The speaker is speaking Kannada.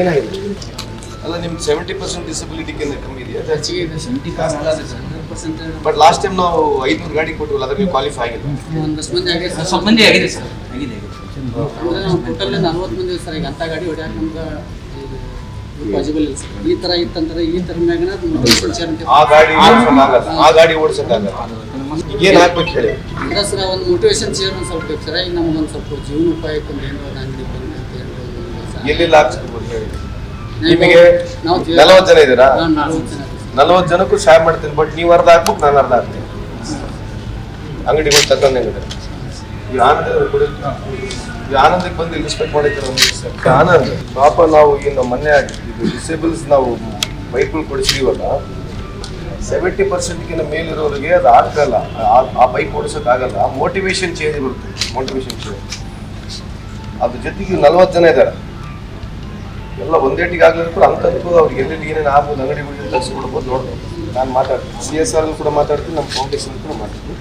ಏನಾಗಿದೆ? ಅಲ್ಲ ನಿಮ್ಗೆ ಸೆವೆಂಟಿ ಪರ್ಸೆಂಟ್ ಡಿಸಬಿಲಿಟಿಗಿಂತ ಕಮ್ಮಿ ಇದೆಯಾ? ಪರ್ಸೆಂಟ್ ಬಟ್ ಲಾಸ್ಟ್ ಟೈಮ್ ನಾವು ಐದುನೂರು ಗಾಡಿ ಕೊಟ್ಟಿವಲ್ಲ ಅದ್ರ ನೀವು ಕ್ವಾಲಿಫೈ ಆಗಿಲ್ಲ ಒಂದಷ್ಟು ಮಂದಿ ಆಗಿದೆ ಸರ್. ಸ್ವಲ್ಪ ಮಂದಿ ಆಗಿದೆ ಸರ್. ಆಗಿದೆ ಅಂದ್ರೆ ನಾವು ಟೋಟಲ್ ನಲ್ವತ್ತು ಮಂದಿ ಸರ್. ಈಗ ಅಂಥ ಗಾಡಿ ಹೊಡ್ಯಾಕ ನಮ್ಗೆ ಪಾಸಿಬಲ್ ಇಲ್ಲ ಸರ್. ಈ ಥರ ಇತ್ತಂದ್ರೆ ಈ ಥರ ಮ್ಯಾಗನ ಮೋಟಿವೇಶನ್ ಚೇರ್ ಆ ಗಾಡಿ ಓಡಿಸೋಕ್ಕಾಗಲ್ಲ ಆ ಗಾಡಿ ಓಡಿಸೋಕ್ಕಾಗಲ್ಲ ಈಗ ಏನ್ ಹಾಕ್ಬೇಕು ಹೇಳಿ? ಅಂದ್ರೆ ಸರ್ ಒಂದು ಮೋಟಿವೇಶನ್ ಚೇರ್ ಒಂದು ಸ್ವಲ್ಪ ಬೇಕು ಸರ್. ಈಗ ನಮ್ಗೆ ಒಂದು ಸ್ವಲ್ಪ ಜೀವನೋಪಾಯಕ್ಕೆ ಒಂದು ಏನೋ ಒಂದು ಅಂಗಡಿ ಬಂದು ಅಂತ ಎಲ್ಲೆಲ್ಲ ಹಾಕ್ಸ್ಕೋಬೋದು ಹೇಳಿ ನಿಮಗೆ ನಲವತ್ತು ಜನ ಇದ್ದೀರಾ? ನಲವತ್ತು ಸರ್. ಜನಕ್ಕೂ ಸಹಾಯ ಮಾಡ್ತೀನಿ ಬಟ್ ನೀವು ಅರ್ಧ ಹಾಕ್ಬೇಕು ನಾನು ಅರ್ಧ ಹಾಕ್ತೀನಿ. ಅಂಗಡಿಗಳು ತಗೊಂಡು ಹೆಂಗಿದ್ದಾರೆ? ಈ ಆನಂದ ಈ ಆನಂದಕ್ಕೆ ಬಂದು ರೆಸ್ಪೆಕ್ಟ್ ಮಾಡಿದ್ರೆ ಸರ್. ಆನಂದ್? ಪಾಪ ನಾವು ಏನು ಮೊನ್ನೆ ಇದು ಡಿಸೇಬಲ್ಸ್ ನಾವು ಬೈಕ್ಗಳು ಕೊಡಿಸಿದೀವಲ್ಲ ಸೆವೆಂಟಿ ಪರ್ಸೆಂಟ್ಗಿಂತ ಮೇಲಿರೋರಿಗೆ ಅದು ಆಗ್ತಲ್ಲ. ಆ- ಆ ಬೈಕ್ ಓಡಿಸೋಕ್ಕಾಗಲ್ಲ ಮೋಟಿವೇಶನ್ ಚೇಂಜ್ ಬರುತ್ತೆ. ಮೋಟಿವೇಶನ್ ಚೇಂಜ್ ಅದ್ರ ಜೊತೆಗೆ ನಲ್ವತ್ತು ಜನ ಇದ್ದಾರೆ. ಎಲ್ಲ ಒಂದೇಟಿಗೆ ಆಗ್ಲಿಲ್ಲ ಕೂಡ ಅಂಥದ್ದು ಅವ್ರಿಗೆ ಎಲ್ಲೆಲ್ಲಿ ಏನೇನು ಆಗ್ಬೋದು ಅಂಗಡಿಗಳಿಗೆ ತರಿಸ್ಕೊಡ್ಬೋದು ನೋಡ್ಬೋದು. ನಾನು ಮಾತಾಡ್ತೀನಿ. ಸಿ ಎಸ್ ಆರ್ ಕೂಡ ಮಾತಾಡ್ತೀನಿ, ನಮ್ಮ ಫೌಂಡೇಶನ್ ಕೂಡ ಮಾತಾಡ್ತೀನಿ.